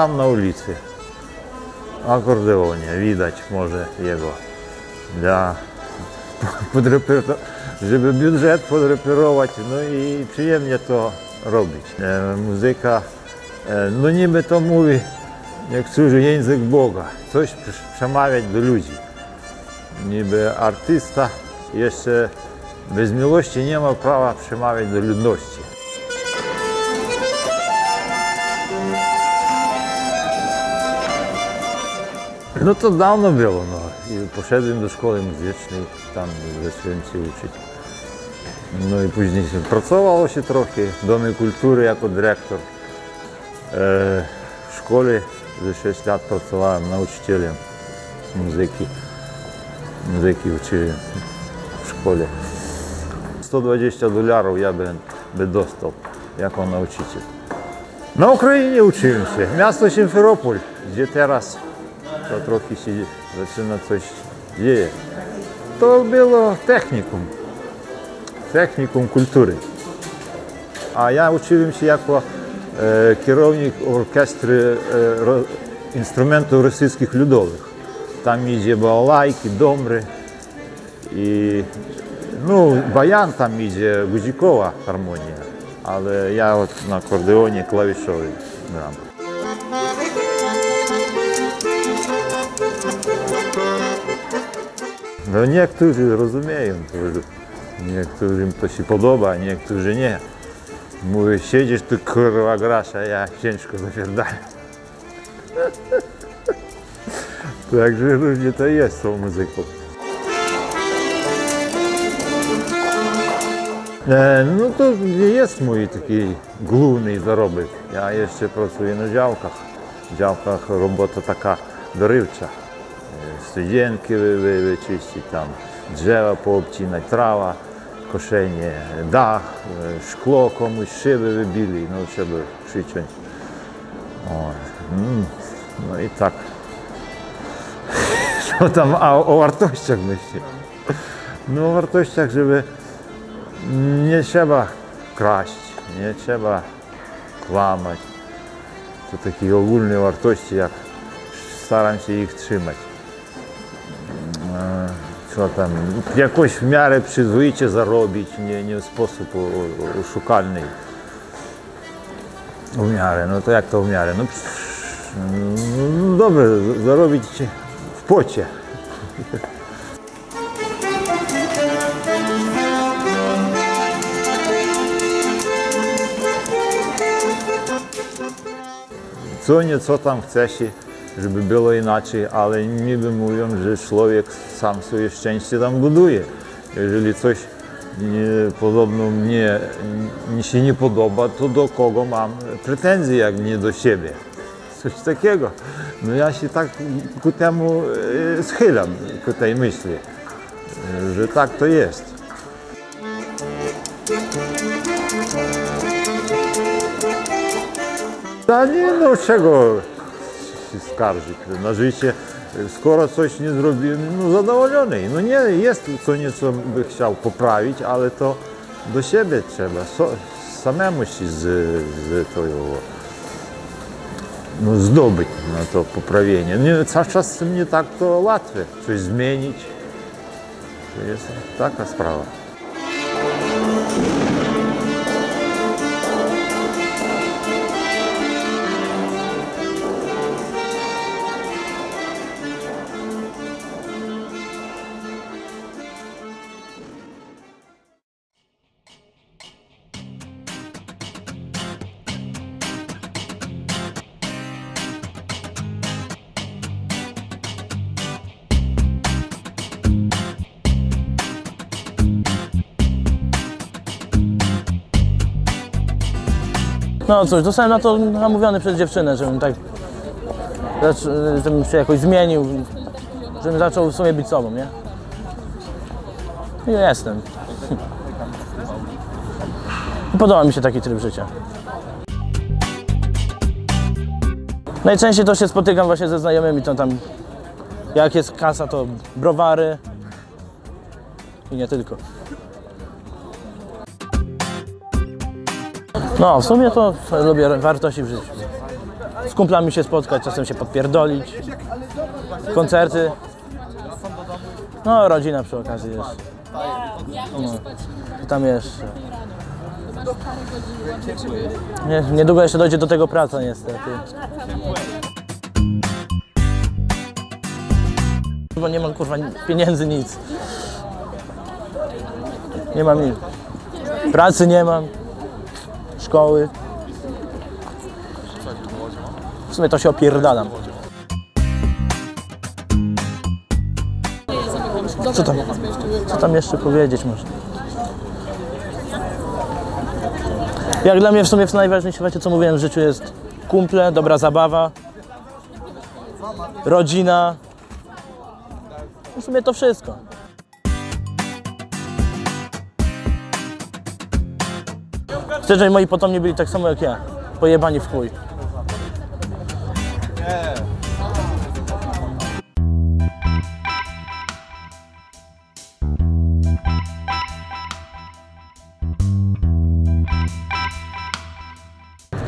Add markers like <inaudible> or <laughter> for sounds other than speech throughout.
Gram na ulicy. Akordeonie, widać może jego. Dla <laughs> żeby budżet podreperować, no i przyjemnie to robić. E, muzyka, e, no niby to mówi niektórzy język Boga, coś prze- przemawiać do ludzi. Niby artysta jeszcze bez miłości nie ma prawa przemawiać do ludności. No to dawno było, no. I poszedłem do szkoły muzycznej, tam zacząłem się uczyć. No i później się pracowało się trochę w Domie Kultury jako dyrektor. E, w szkole ze 6 lat pracowałem nauczycielem muzyki. Muzyki uczyłem w szkole. 120 dolarów ja bym by dostał jako nauczyciel. Na Ukrainie uczyłem się. Miasto Simferopol, gdzie teraz та трохи ще зачина coś dzieje. To było technikum, technikum kultury. A ja uczyłem się jako e, kierownik orkiestry e, ro, instrumentów rosyjskich ludowych. Tam idzie балалайки, домри. І, ну, баян там іде гудзікова гармонія, але я от на акордеоні клавішовий грам. No niektórzy rozumieją niektórym to się podoba, niektórzy nie. Mówię, siedzisz tu kurwa grasz, a ja ciężko zapierdalam. <laughs> Także różnie to jest tą muzyką. E, No to jest mój taki główny zarobek. Ja jeszcze pracuję na działkach. W działkach robota taka dorywcza. E, Studzienki wy, wy, wyczyścić, tam drzewa poobcinać, trawa, koszenie, dach, e, szkło komuś, szyby wybili, no trzeba przyciąć. O, mm, no i tak. Co tam a o wartościach myśli? No o wartościach, żeby nie trzeba kraść, nie trzeba kłamać. To takie ogólne Co tam, jakoś w miarę przyzwoicie zarobić, nie, nie w sposób oszukalny. W miarę, no to jak to w miarę? No, pff, no dobrze, zarobić w pocie. co nieco tam chce się, żeby było inaczej, ale niby mówią, że człowiek sam swoje szczęście tam buduje. Jeżeli coś nie, podobno mnie mi się nie podoba, to do kogo mam pretensje, jak nie do siebie. Coś takiego. No ja się tak ku temu e, schylam, ku tej myśli, że tak to jest. A nie, no czego się skarżyć życie, skoro coś nie zrobiłem, no zadowolony. No nie, jest co nieco by chciał poprawić, ale to do siebie trzeba, so, samemu się z, z tego, no zdobyć na to poprawienie. Nie, czasem nie tak to łatwe, coś zmienić. To jest taka sprawa. No cóż, zostałem na to namówiony przez dziewczynę, żebym tak, żebym się jakoś zmienił, żebym zaczął w sumie być sobą, nie? I jestem. <laughs> Podoba mi się taki tryb życia. Najczęściej to się spotykam właśnie ze znajomymi, to tam jak jest kasa, to browary i nie tylko. No, w sumie to lubię wartości w życiu. z kumplami się spotkać, czasem się podpierdolić. Koncerty. No, rodzina przy okazji jest. No, tam jeszcze. Nie, niedługo jeszcze dojdzie do tego praca niestety. Bo nie mam kurwa pieniędzy, nic. Nie mam nic. Pracy nie mam. Szkoły. W sumie to się opierdalam. Co tam? Co tam jeszcze powiedzieć można? Jak dla mnie w sumie najważniejsze, wiecie co mówiłem w życiu jest kumple, dobra zabawa, rodzina. W sumie to wszystko. Żeby moi potomni byli tak samo jak ja. Pojebani w chuj.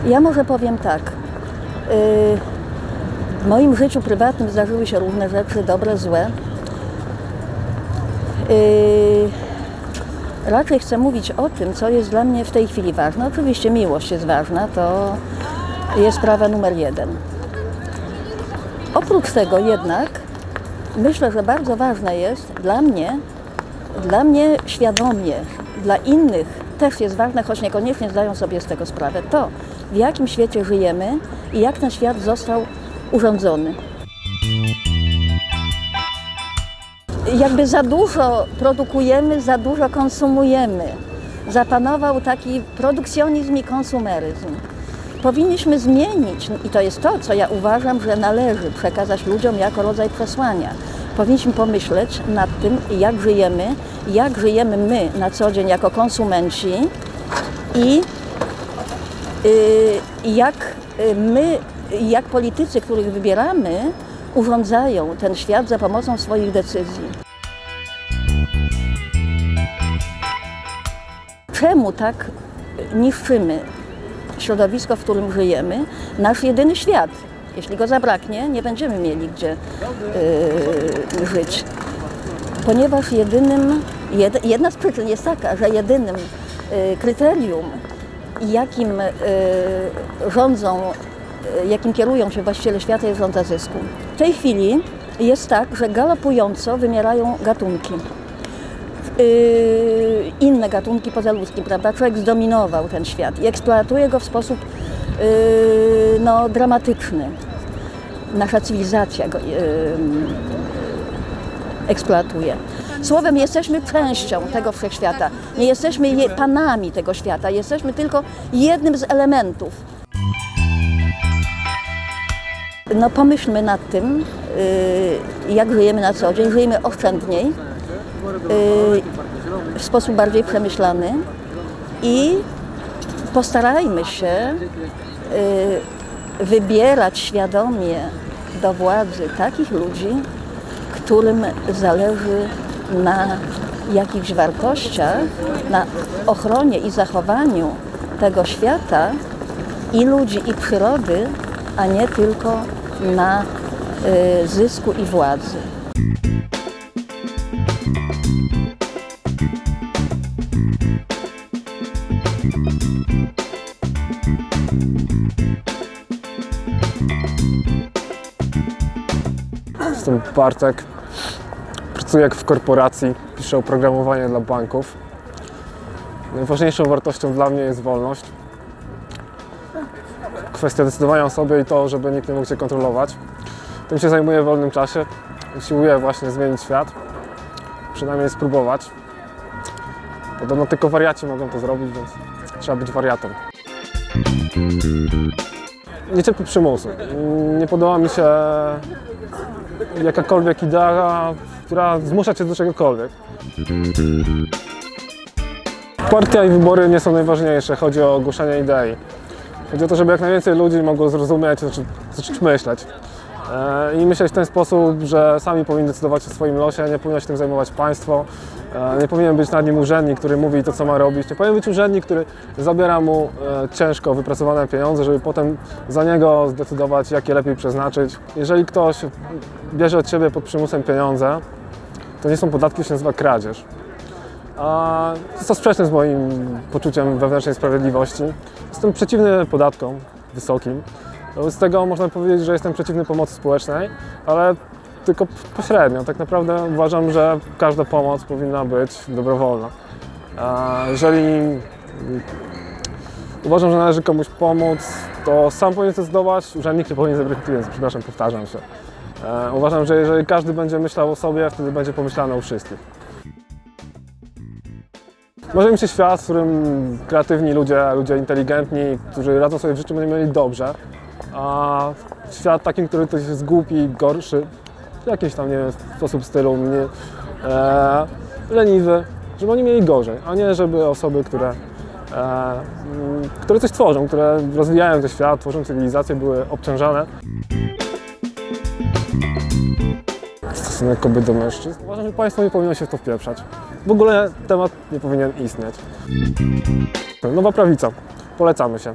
Ja może powiem tak. Yy, W moim życiu prywatnym zdarzyły się różne rzeczy, dobre, złe. Raczej chcę mówić o tym, co jest dla mnie w tej chwili ważne. Oczywiście miłość jest ważna, to jest sprawa numer jeden. Oprócz tego jednak myślę, że bardzo ważne jest dla mnie, dla mnie świadomie, dla innych też jest ważne, choć niekoniecznie zdają sobie z tego sprawę, to w jakim świecie żyjemy i jak ten świat został urządzony. Jakby za dużo produkujemy, za dużo konsumujemy. Zapanował taki produkcjonizm i konsumeryzm. Powinniśmy zmienić, i to jest to, co ja uważam, że należy przekazać ludziom jako rodzaj przesłania. Powinniśmy pomyśleć nad tym, jak żyjemy, jak żyjemy my na co dzień jako konsumenci i y, jak y, my, jak politycy, których wybieramy, urządzają ten świat za pomocą swoich decyzji. Czemu tak niszczymy środowisko, w którym żyjemy, nasz jedyny świat? Jeśli go zabraknie, nie będziemy mieli gdzie y, żyć. Ponieważ jedynym, jed, jedna z przyczyn jest taka, że jedynym y, kryterium, jakim y, rządzą, y, jakim kierują się właściciele świata, jest rządza zysku. W tej chwili jest tak, że galopująco wymierają gatunki. Y, inne gatunki poza ludzkim, prawda? Człowiek zdominował ten świat i eksploatuje go w sposób y, no, dramatyczny. Nasza cywilizacja go y, eksploatuje. Słowem, jesteśmy częścią tego wszechświata. Nie jesteśmy je, panami tego świata, jesteśmy tylko jednym z elementów. No pomyślmy nad tym, jak żyjemy na co dzień. Żyjemy oszczędniej, w sposób bardziej przemyślany i postarajmy się y, wybierać świadomie do władzy takich ludzi, którym zależy na jakichś wartościach, na ochronie i zachowaniu tego świata i ludzi, i przyrody, a nie tylko na y, zysku i władzy. Jestem Bartek. Pracuję w korporacji, piszę oprogramowanie dla banków. Najważniejszą wartością dla mnie jest wolność. Kwestia decydowania o sobie i to, żeby nikt nie mógł Cię kontrolować. Tym się zajmuję w wolnym czasie. Usiłuję właśnie zmienić świat. Przynajmniej spróbować. Podobno tylko wariaci mogą to zrobić, więc trzeba być wariatem. Nie cierpię przymusu. Nie podoba mi się jakakolwiek idea, która zmusza cię do czegokolwiek. Partia i wybory nie są najważniejsze, chodzi o ogłoszenie idei. Chodzi o to, żeby jak najwięcej ludzi mogło zrozumieć, zacząć, zacząć myśleć. e, i myśleć w ten sposób, że sami powinni decydować o swoim losie, nie powinno się tym zajmować państwo, nie powinien być nad nim urzędnik, który mówi to, co ma robić, nie powinien być urzędnik, który zabiera mu e, ciężko wypracowane pieniądze, żeby potem za niego zdecydować, jakie lepiej przeznaczyć. Jeżeli ktoś bierze od Ciebie pod przymusem pieniądze, to nie są podatki, to się nazywa kradzież. A jest to sprzeczne z moim poczuciem wewnętrznej sprawiedliwości. Jestem przeciwny podatkom wysokim. Wobec tego można powiedzieć, że jestem przeciwny pomocy społecznej, ale tylko pośrednio. Tak naprawdę uważam, że każda pomoc powinna być dobrowolna. Jeżeli uważam, że należy komuś pomóc, to sam powinien zdecydować, urzędnik nie powinien zabrać pieniędzy, przepraszam, powtarzam się. E, Uważam, że jeżeli każdy będzie myślał o sobie, wtedy będzie pomyślane o wszystkich. Może mi się świat, w którym kreatywni ludzie, ludzie inteligentni, którzy radzą sobie w życiu, będą mieli dobrze, a świat takim, który to jest głupi, gorszy, w jakiś tam, nie wiem, sposób stylu, mnie, e, leniwy, żeby oni mieli gorzej, a nie żeby osoby, które, e, mm, które coś tworzą, które rozwijają ten świat, tworzą cywilizację, były obciążane. Stosunek kobiet do mężczyzn. Uważam, że państwo nie powinno się w to wpieprzać. W ogóle temat nie powinien istnieć. Nowa prawica. Polecamy się.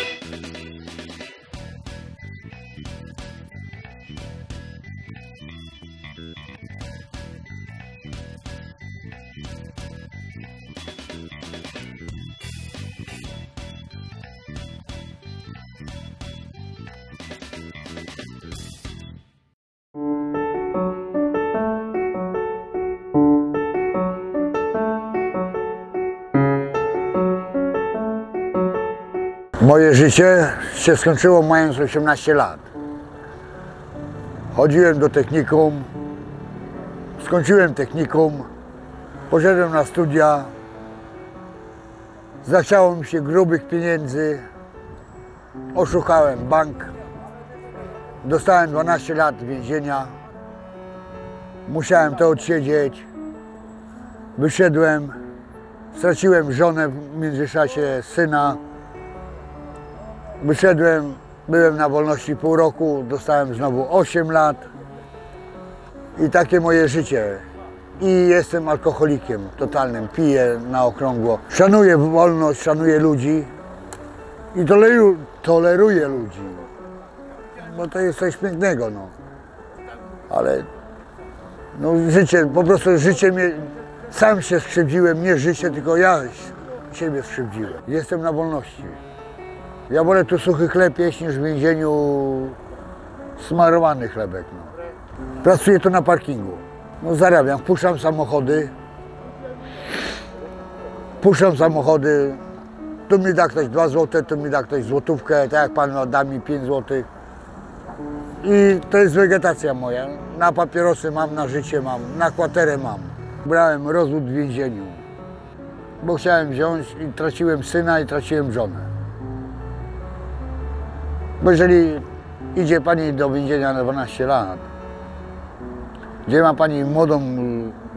Moje życie się skończyło mając 18 lat. Chodziłem do technikum, skończyłem technikum, poszedłem na studia, zachciało mi się grubych pieniędzy, oszukałem bank, dostałem 12 lat więzienia, musiałem to odsiedzieć, wyszedłem, straciłem żonę w międzyczasie, syna, Wyszedłem, byłem na wolności pół roku, dostałem znowu 8 lat i takie moje życie. I jestem alkoholikiem totalnym, piję na okrągło. Szanuję wolność, szanuję ludzi i toleruję, toleruję ludzi, bo to jest coś pięknego, no. Ale no, życie, po prostu życie mnie, sam się skrzywdziłem, nie życie, tylko ja siebie skrzywdziłem. Jestem na wolności. Ja wolę tu suchy chleb jeść niż w więzieniu smarowany chlebek. No. Pracuję tu na parkingu. No zarabiam, puszczam samochody. Puszczam samochody. Tu mi da ktoś 2 zł, tu mi da ktoś złotówkę, tak jak pan da mi 5 zł. I to jest wegetacja moja. Na papierosy mam, na życie mam, na kwaterę mam. Brałem rozwód w więzieniu, bo chciałem wziąć i traciłem syna i traciłem żonę. Bo jeżeli idzie pani do więzienia na 12 lat, gdzie ma pani młodą,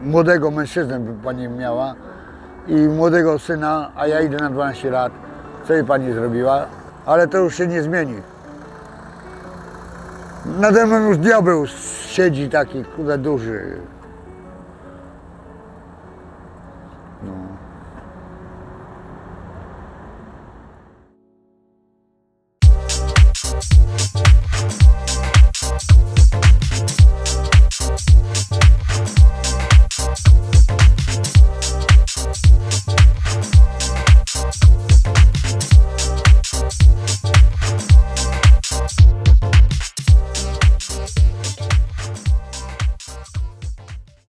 młodego mężczyznę by pani miała i młodego syna, a ja idę na 12 lat, co jej pani zrobiła? Ale to już się nie zmieni. Nade mną już diabeł siedzi taki, kurde duży.